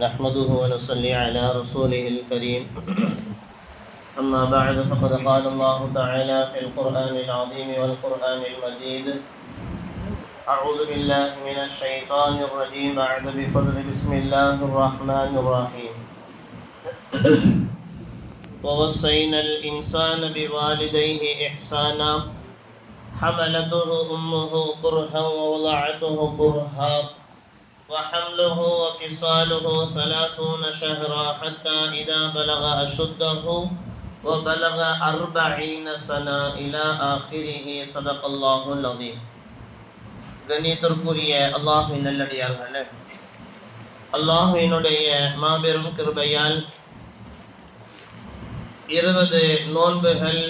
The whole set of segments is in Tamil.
نحمده ونصلي على رسوله الكريم. أما بعد فقد قال الله تعالى في القرآن العظيم والقرآن المجيد أعوذ بالله من الشيطان الرجيم بعد بفضل بسم الله الرحمن الرحيم. ووصينا الإنسان بوالديه إحسانا. حملته أمه كرها ووضعته كرها. وحمله وفصاله ثلاثون شهرا حتى إذا بلغ أشده وبلغ أربعين سنة إلى آخره صدق الله العظيم கண்ணியத்திற்குரிய அல்லாஹின் நல்லடியார்களே அல்லாஹினுடைய மாபெரும் கிருபையால் இருபது நோன்புகள்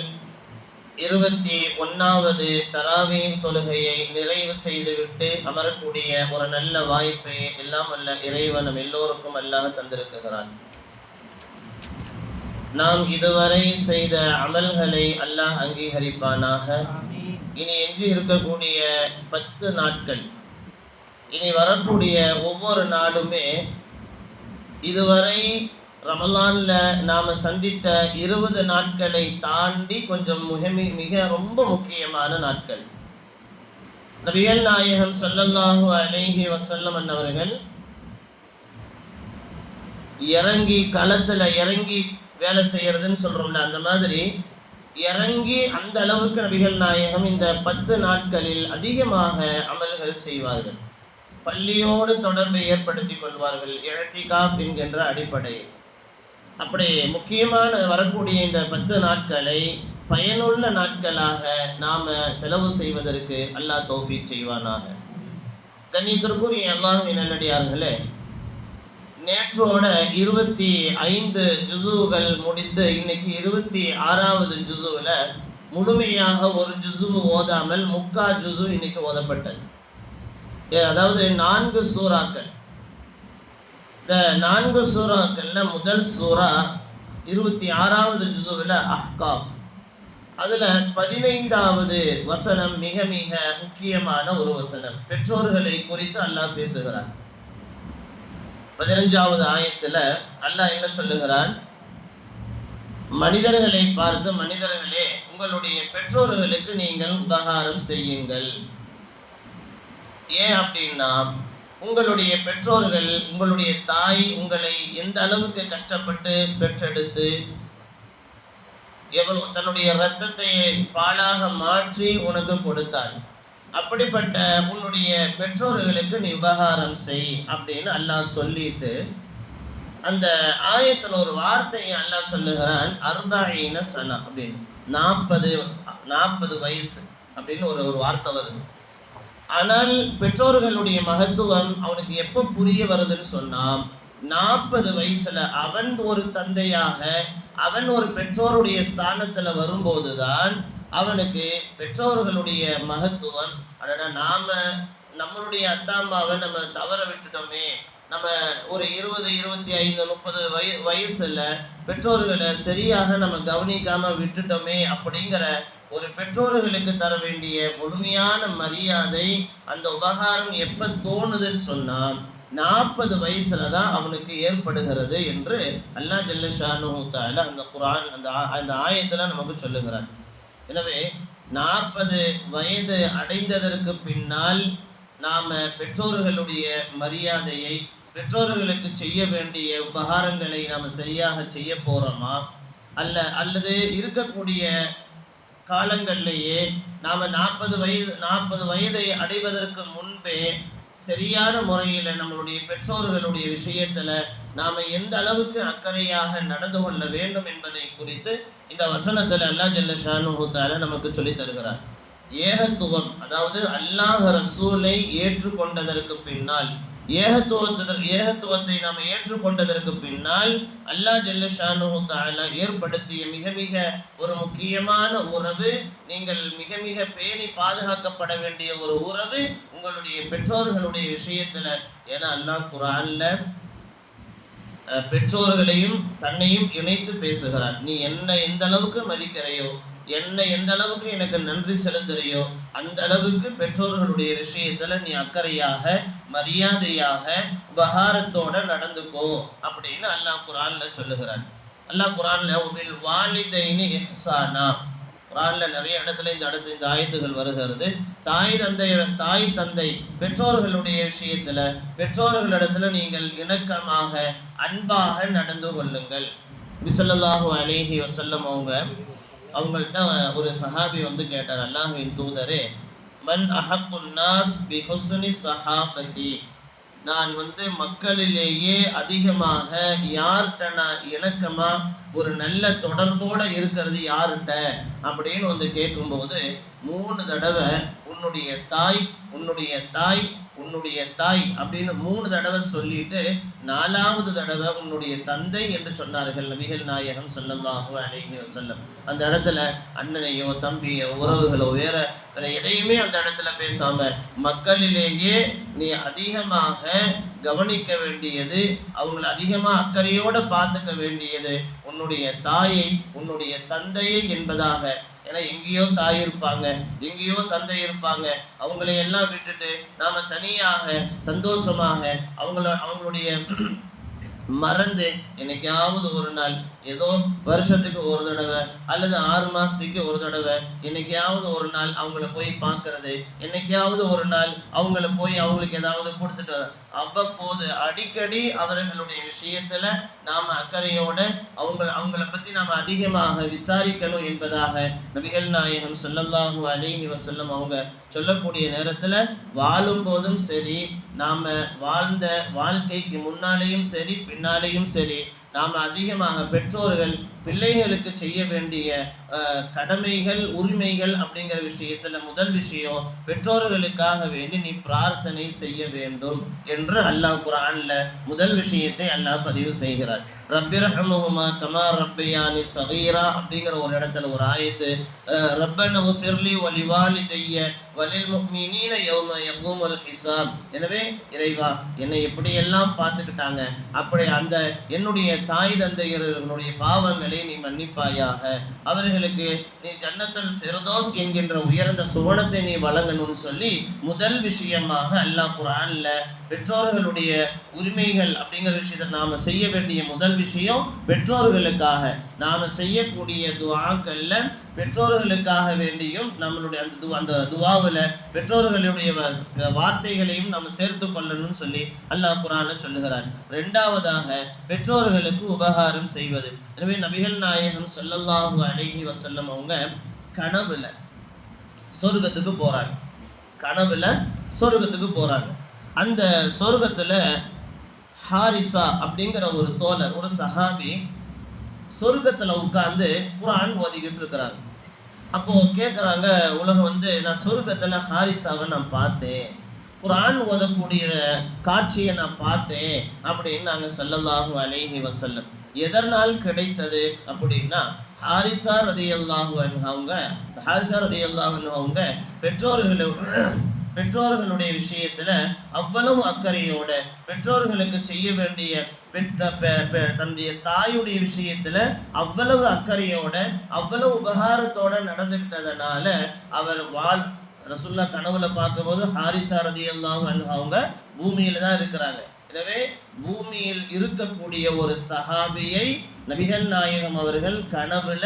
இருபத்தி ஒன்னாவது தராவி தொழுகையை நிறைவு செய்துவிட்டு அமரக்கூடிய ஒரு நல்ல வாய்ப்பை எல்லாம் அல்ல இறைவனம் எல்லோருக்கும் அல்லாஹ் தந்திருக்கிறான். நாம் இதுவரை செய்த அமல்களை அல்லாஹ் அங்கீகரிப்பானாக. இனி எஞ்சி இருக்கக்கூடிய பத்து நாட்கள் இனி வரக்கூடிய ஒவ்வொரு நாளுமே இதுவரை ரமலான்ல நாம சந்தித்த இருபது நாட்களை தாண்டி கொஞ்சம் மிக மிக ரொம்ப முக்கியமான நாட்கள். நபிகள் நாயகம் சொல்லல்லாஹு அலேஹி வசல்லம் அன்னவர்கள் இறங்கி களத்துல இறங்கி வேலை செய்யறதுன்னு சொல்றோம்ல அந்த மாதிரி இறங்கி அந்த அளவுக்கு நபிகள் நாயகம் இந்த பத்து நாட்களில் அதிகமாக அமல்கள் செய்வார்கள். பள்ளியோடு தொடர்பை ஏற்படுத்தி கொள்வார்கள். இழத்திகாஃப் என்கின்ற அடிப்படையில் அப்படி முக்கியமான வரக்கூடிய இந்த பத்து நாட்களை பயனுள்ள நாட்களாக நாம் செலவு செய்வதற்கு அல்லாஹ் தோஃபி செய்வானாக. கண்ணியத்திற்குரிய அல்லாஹின் நல்லடியார்களே நேற்றோட இருபத்தி ஐந்து ஜுசுகள் முடித்து இன்னைக்கு இருபத்தி ஆறாவது ஜுசுவில் முழுமையாக ஒரு ஜுசு ஓதாமல் முக்கா ஜுசு இன்னைக்கு ஓதப்பட்டது. ஏ, அதாவது நான்கு சூறாக்கள். இந்த நான்கு சூறாக்கள்ல முதல் சூறா இருபத்தி ஆறாவது ஜுசுவில் அஹ்காஃப். அதில் பதினைந்தாவது வசனம் மிக மிக முக்கியமான ஒரு வசனம். பெற்றோர்களை குறித்து அல்லாஹ் பேசுகிறான். பதினஞ்சாவது ஆயத்தில் அல்லாஹ் என்ன சொல்லுகிறான்? மனிதர்களை பார்த்து மனிதர்களே உங்களுடைய பெற்றோர்களுக்கு நீங்கள் உபகாரம் செய்யுங்கள். ஏன் அப்படின்னா உங்களுடைய பெற்றோர்கள் உங்களுடைய தாய் உங்களை எந்த அளவுக்கு கஷ்டப்பட்டு பெற்றெடுத்து எவ்வளவு தன்னுடைய ரத்தத்தை பாலாக மாற்றி உனக்கு கொடுத்தாள். அப்படிப்பட்ட உன்னுடைய பெற்றோர்களுக்கு நீ விவகாரம் செய் அப்படின்னு அல்லாஹ் சொல்லிட்டு அந்த ஆயத்தில் ஒரு வார்த்தையை அல்லாஹ் சொல்லுகிறான் அர்பாயின சனா அப்படின்னு. நாற்பது நாற்பது வயசு அப்படின்னு ஒரு ஒரு வார்த்தை வருது. ஆனால் பெற்றோர்களுடைய மகத்துவம் அவனுக்கு எப்போ புரிய வருதுன்னு சொன்னால் நாற்பது வயசுல அவன் ஒரு தந்தையாக அவன் ஒரு பெற்றோருடைய ஸ்தானத்துல வரும்போதுதான் அவனுக்கு பெற்றோர்களுடைய மகத்துவம். அடடா நாம நம்மளுடைய அத்தா அம்மாவை நம்ம தவற விட்டுட்டோமே. நம்ம ஒரு இருபது இருபத்தி ஐந்து முப்பது வய வயசுல பெற்றோர்களை சரியாக நம்ம கவனிக்காம விட்டுட்டோமே அப்படிங்கிற ஒரு பெற்றோர்களுக்கு தர வேண்டிய முழுமையான மரியாதை அந்த உபகாரம் எப்ப தோணுதுன்னு சொன்னா நாற்பது வயசுல தான் அவனுக்கு ஏற்படுகிறது என்று அல்லாஹ் ஜல்லஷானு தால அந்த குரான் அந்த ஆ- அந்த ஆயத்தில் நமக்கு சொல்லுகிறான். எனவே நாற்பது வயது அடைந்ததற்கு பின்னால் நாம பெற்றோர்களுடைய மரியாதையை பெற்றோர்களுக்கு செய்ய வேண்டிய உபகாரங்களை நாம் சரியாக செய்ய போறோமா? அல்ல அல்லது இருக்கக்கூடிய காலங்கள்லேயே நாம நாற்பது வயது நாற்பது வயதை அடைவதற்கு முன்பே சரியான முறையில் நம்மளுடைய பெற்றோர்களுடைய விஷயத்துல நாம எந்த அளவுக்கு அக்கறையாக நடந்து கொள்ள வேண்டும் என்பதை குறித்து இந்த வசனத்துல அல்லாஹ் ஜல்ல ஷானு நமக்கு சொல்லி தருகிறார். ஏகத்துவம் அதாவது அல்லாஹ் ரசூலை ஏற்றுக்கொண்டதற்கு பின்னால் ஏகத்துவத்தை ஏகத்துவத்தை நாம் ஏற்றுக்கொண்டதற்கு பின்னால் அல்லாஹ் ஜல்லஷானு தாலா ஏற்படுத்திய மிக மிக ஒரு முக்கியமான உறவு நீங்கள் மிக மிக பேணி பாதுகாக்கப்பட வேண்டிய ஒரு உறவு உங்களுடைய பெற்றோர்களுடைய விஷயத்துல. ஏன்னா அல்லாஹ் குரான்ல அஹ், பெற்றோர்களையும் தன்னையும் இணைத்து பேசுகிறார். நீ என்ன எந்த அளவுக்கு மதிக்கிறையோ என்னை எந்த அளவுக்கு எனக்கு நன்றி செலுத்துறியோ அந்த அளவுக்கு பெற்றோர்களுடைய விஷயத்துல நீ அக்கறையாக மரியாதையாக உபகாரத்தோட நடந்துக்கோ அப்படின்னு அல்லாஹ் குரான்ல சொல்லுகிறான். அல்லாஹ் குரான்ல உபில் வாலிதைனி இஹ்சானா. குரான்ல நிறைய இடத்துல இந்த அடுத்து இந்த ஆயத்துகள் வருகிறது. தாய் தந்தை தாய் தந்தை பெற்றோர்களுடைய விஷயத்துல பெற்றோர்களிடத்துல நீங்கள் இணக்கமாக அன்பாக நடந்து கொள்ளுங்கள். பிசல்லாஹு அலேஹி வசல்லம் அவங்க அவங்கள்ட்ட ஒரு சஹாபி வந்து கேட்டார் அல்லாஹின் தூதரே மன் அஹக்குன் பிஹுசுனி பி ஹுஸ்னி சஹாபதி நான் வந்து மக்களிலேயே அதிகமாக யார்கிட்ட நான் இணக்கமா ஒரு நல்ல தொடர்போட இருக்கிறது யார்கிட்ட அப்படின்னு வந்து கேட்கும்போது மூணு தடவை உன்னுடைய தாய் உன்னுடைய தாய் உன்னுடைய தாய் அப்படின்னு மூணு தடவை சொல்லிட்டு நாலாவது தடவை உன்னுடைய தந்தை என்று சொன்னார்கள் நபிகள் நாயகம் ஸல்லல்லாஹு அலைஹி வஸல்லம். அந்த இடத்துல அண்ணனையோ தம்பியோ உறவுகளோ வேற வேற எதையுமே அந்த இடத்துல பேசாம மக்களிலேயே நீ அதிகமாக கவனிக்க வேண்டியது அவங்கள அதிகமா அக்கறையோட பார்த்துக்க வேண்டியது உன்னுடைய தாயை உன்னுடைய தந்தையை என்பதாக ஏன்னா எங்கேயோ தாய் இருப்பாங்க எங்கேயோ தந்தை இருப்பாங்க. அவங்களையெல்லாம் விட்டுட்டு நாம தனியாக சந்தோஷமாக அவங்கள அவங்களுடைய மறந்து என்னைக்காவது ஒரு நாள் ஏதோ வருஷத்துக்கு ஒரு தடவை அல்லது ஆறு மாசத்துக்கு ஒரு தடவை என்னைக்காவது ஒரு நாள் அவங்கள போய் பார்க்கறது என்னைக்காவது ஒரு நாள் அவங்கள போய் அவங்களுக்கு ஏதாவது கொடுத்துட்டு அவ்வப்போது அடிக்கடி அவர்களுடைய விஷயத்துல நாம அக்கறையோட அவங்க அவங்கள பத்தி நாம அதிகமாக விசாரிக்கணும் என்பதாக நபிகள் நாயகம் ஸல்லல்லாஹு அலைஹி வசல்லம் அவங்க சொல்லக்கூடிய நேரத்துல வாழும் போதும் சரி நாம வாழ்ந்த வாழ்க்கைக்கு முன்னாலேயும் சரி பின்னாலேயும் சரி நாம் அதிகமாக பெற்றோர்கள் பிள்ளைகளுக்கு செய்ய வேண்டிய கடமைகள் உரிமைகள் அப்படிங்கிற விஷயத்துல முதல் விஷயம் பெற்றோர்களுக்காக வேண்டி நீ பிரார்த்தனை செய்ய வேண்டும் என்று அல்லாஹ் குரான்ல முதல் விஷயத்தை அல்லாஹ் பதிவு செய்கிறார். ரப்பிரஹமுஹுமா கமா ரப்பையானி சகீரா அப்படிங்கிற ஒரு இடத்துல ஒரு ஆயத்து அஹ், ரப்பன ஃபிர்லி வலிவாலிதைய வலில் முக்மினீன யௌம யகூமுல் ஹிசாப் எனவே இறைவா என்னை எப்படியெல்லாம் பார்த்துக்கிட்டாங்க. அப்படி அந்த என்னுடைய தாய் தந்தையர்களுடைய பாவங்களை நீ மன்னிப்பாயாக. அவர்களுக்கு நீ ஜன்னத்தல் ஃபிர்தௌஸ் என்கின்ற உயர்ந்த சுவனத்தை நீ வழங்கணும்னு சொல்லி முதல் விஷயமாக அல்லாஹ் குரான்ல பெற்றோர்களுடைய உரிமைகள் அப்படிங்கிற விஷயத்தை நாம செய்ய வேண்டிய முதல் விஷயம் பெற்றோர்களுக்காக. நாம செய்யக்கூடிய துவாக்கள்ல பெற்றோர்களுக்காக வேண்டியும் நம்மளுடைய அந்த துவா அந்த துவாவில் பெற்றோர்களுடைய வார்த்தைகளையும் நம்ம சேர்த்து கொள்ளணும்னு சொல்லி அல்லாஹ் குரான சொல்லுகிறார் ரெண்டாவதாக பெற்றோர்களுக்கு உபகாரம் செய்வது. எனவே நபிகள் நாயகம் சொல்லல்லாஹு அழகி வசல்லம் அவங்க கனவுல சொர்க்கத்துக்கு போறாங்க. கனவுல சொர்க்கத்துக்கு போறாங்க. அந்த சொர்க்கத்துல ஹாரிசா அப்படிங்கிற ஒரு தோழர் ஒரு சஹாபி சொர்க்கத்துல உட்கார்ந்து குரான் ஓதிக்கிட்டு இருக்கிறாங்க அப்போ கேட்குறாங்க உலகம் வந்து நான் சொர்க்கத்துல ஹாரிசாவை நான் பார்த்தேன். குரான் ஓதக்கூடிய காட்சியை நான் பார்த்தேன் அப்படின்னு நாங்கள் ஸல்லல்லாஹு அலைஹி வசல்லம் எதனால் கிடைத்தது அப்படின்னா ஹாரிசா ரதியல்லாஹு அன்ஹு அவங்க ஹாரிசா ரதியல்லாஹு அவங்க பெற்றோர்களை பெற்றோர்களுடைய விஷயத்துல அவ்வளவு அக்கறையோட பெற்றோர்களுக்கு செய்ய வேண்டிய பெற்ற பெ- தன்னுடைய தாயுடைய விஷயத்துல அவ்வளவு அக்கறையோட அவ்வளவு உபகாரத்தோட நடந்துக்கிட்டதுனால அவர் வாழ் ரசுல்லா கனவுல பார்க்கும்போது ஹாரிசா ரதியல்லாஹு அவங்க பூமியில தான் இருக்கிறாங்க. எனவே பூமியில் இருக்கக்கூடிய ஒரு சஹாபியை நபிகள் நாயகம் அவர்கள் கனவுல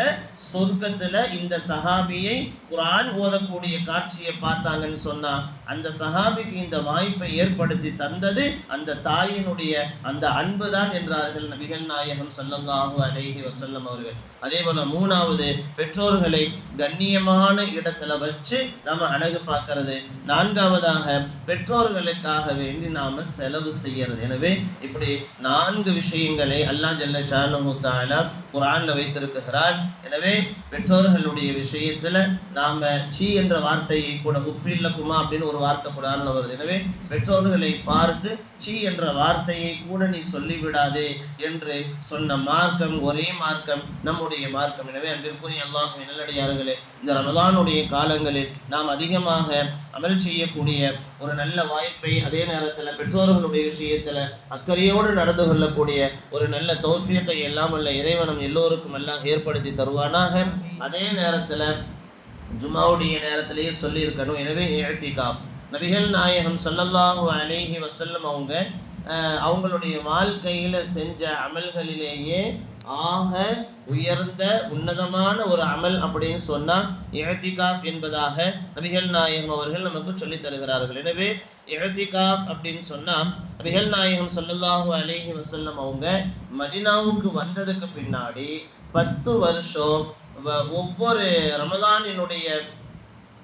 சொர்க்கத்துல இந்த சஹாபியை குரான் ஓதக்கூடிய காட்சியை பார்த்தாங்கன்னு சொன்னா அந்த சஹாபிக்கு இந்த வாய்ப்பை ஏற்படுத்தி தந்தது அந்த தாயினுடைய அந்த அன்புதான் என்றார்கள் நபிகள் நாயகம் ஸல்லல்லாஹு அலேஹி வசல்லம் அவர்கள். அதே போல மூணாவது பெற்றோர்களை கண்ணியமான இடத்துல வச்சு நாம அழகு பார்க்கறது. நான்காவதாக பெற்றோர்களுக்காக வேண்டி நாம செலவு செய்யறது. எனவே இப்படி நான்கு விஷயங்களை அல்லாஹ் ஜல்ல ஷானஹு தாலா குர்ஆன்ல வைத்திருக்கிறார் எனவே பெற்றோர்களுடைய விஷயத்துல நாம சீ என்ற வார்த்தையை கூட உஃபில்லக்குமா அப்படின்னு ஒரு வார்த்தை குர்ஆன்ல வருது. எனவே பெற்றோர்களை பார்த்து சீ என்ற வார்த்தையை கூட நீ சொல்லிவிடாதே என்று சொன்ன மார்க்கம் ஒரே மார்க்கம் நம்முடைய மார்க்கம். எனவே அன்பிற்குரிய எல்லாம் நல்லடியார்களே இந்த ரமதானுடைய காலங்களில் நாம் அதிகமாக அமல் செய்யக்கூடிய ஒரு நல்ல வாய்ப்பை அதே நேரத்தில் பெற்றோர்களுடைய விஷயத்தில் அக்கறையோடு நடந்து கொள்ளக்கூடிய ஒரு நல்ல தௌஃபியத்தை எல்லாம் அல்ல இறைவனம் எல்லோருக்கும் எல்லாம் ஏற்படுத்தி தருவானாக. அதே நேரத்தில் ஜுமாவுடைய நேரத்திலேயே சொல்லியிருக்கணும். எனவே ஏழ்த்திகாஃப் நபிகள் நாயகம் ஸல்லல்லாஹு அலேஹி வசல்லம் அவங்க அவங்களுடைய வாழ்க்கையில் செஞ்ச அமல்களிலேயே ஆக உயர்ந்த உன்னதமான ஒரு அமல் அப்படின்னு சொன்னால் இழத்திகாஃப் என்பதாக நபிகள் நாயகம் அவர்கள் நமக்கு சொல்லித் தருகிறார்கள். எனவே இழத்திகாஃப் அப்படின்னு சொன்னால் நபிகள் நாயகம் சொல்லல்லாஹு அலேஹி வசல்லம் அவங்க மதினாவுக்கு வந்ததுக்கு பின்னாடி பத்து வருஷம் வ- ஒவ்வொரு ரமதானினுடைய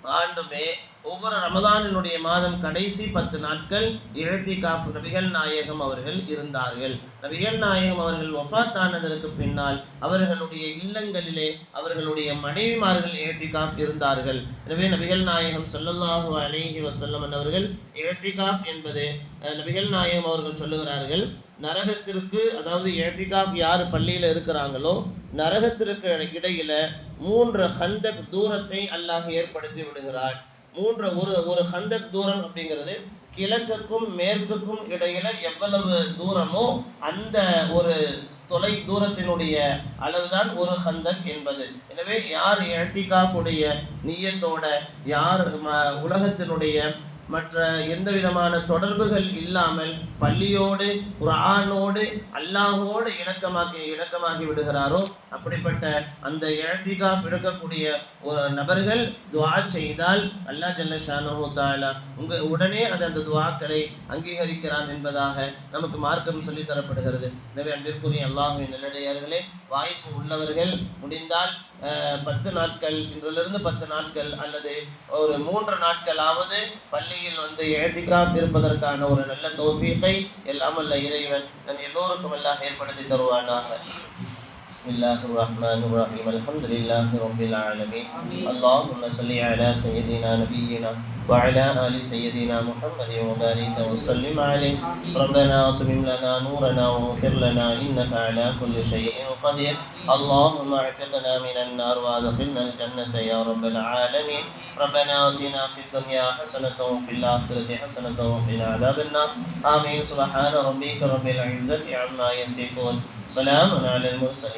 ஆண்டுமே ஒவ்வொரு ரமதானினுடைய மாதம் கடைசி பத்து நாட்கள் இழத்திகாஃப் நபிகள் நாயகம் அவர்கள் இருந்தார்கள். நபிகள் நாயகம் அவர்கள் ஒஃபாத் ஆனதற்கு பின்னால் அவர்களுடைய இல்லங்களிலே அவர்களுடைய மனைவிமார்கள் இழத்திகாஃப் இருந்தார்கள். எனவே நபிகள் நாயகம் சொல்லல்லாஹு அலேஹி வசல்லம் அவர்கள் இழத்திகாஃப் என்பது நபிகள் நாயகம் அவர்கள் சொல்லுகிறார்கள் நரகத்திற்கு அதாவது இழத்திகாஃப் யார் பள்ளியில் இருக்கிறாங்களோ நரகத்திற்கு இடையில மூன்று ஹந்தக் தூரத்தை அல்லாஹ் ஏற்படுத்தி விடுகிறார் மூன்று ஒரு ஒரு ஹந்தக் தூரம் அப்படிங்கிறது கிழக்குக்கும் மேற்குக்கும் இடையில எவ்வளவு தூரமோ அந்த ஒரு தொலை தூரத்தினுடைய அளவுதான் ஒரு ஹந்தக் என்பது எனவே யார் இழத்திகாஃபுடைய நீயத்தோட யார் ம- உலகத்தினுடைய மற்ற எந்த விதமான தொடர்புகள் இல்லாமல் பள்ளியோடு குரானோடு அல்லாஹோடு இணக்கமாக்கி இணக்கமாகி விடுகிறாரோ அப்படிப்பட்ட அந்த இழத்திகாஃப் எடுக்கக்கூடிய நபர்கள் துவா செய்தால் அல்லாஹ் ஜல்ல ஷானஹு தஆலா உங்க உடனே அது அந்த துவாக்களை அங்கீகரிக்கிறான் என்பதாக நமக்கு மார்க்கம் சொல்லி தரப்படுகிறது. எனவே அன்பிற்குரிய அல்லாஹின் நல்லடையார்களே வாய்ப்பு உள்ளவர்கள் முடிந்தால் பத்து நாட்கள் இன்றிலிருந்து பத்து நாட்கள் அல்லது ஒரு மூன்று நாட்களாவது பள்ளியில் வந்து ஏத்திகாப் இருப்பதற்கான ஒரு நல்ல தோஃபீக்கை எல்லாம் அல்ல இறைவன் நம் எல்லோருக்கும் எல்லாம் ஏற்படுத்தி தருவானாக. بسم الله الرحمن الرحيم الحمد لله رب العالمين اللهم صل على سيدنا نبينا وعلى آل سيدنا محمد وبارك وسلم عليه ربنا اطمم لنا نورنا واغفر لنا إنك على كل شيء قدير اللهم اعتقنا من النار وادخلنا الجنة يا رب العالمين ربنا آتنا في الدنيا حسنة وفي الآخرة حسنة وقنا عذاب النار آمين سبحان ربك رب العزة عما يصفون سلام على المرسلين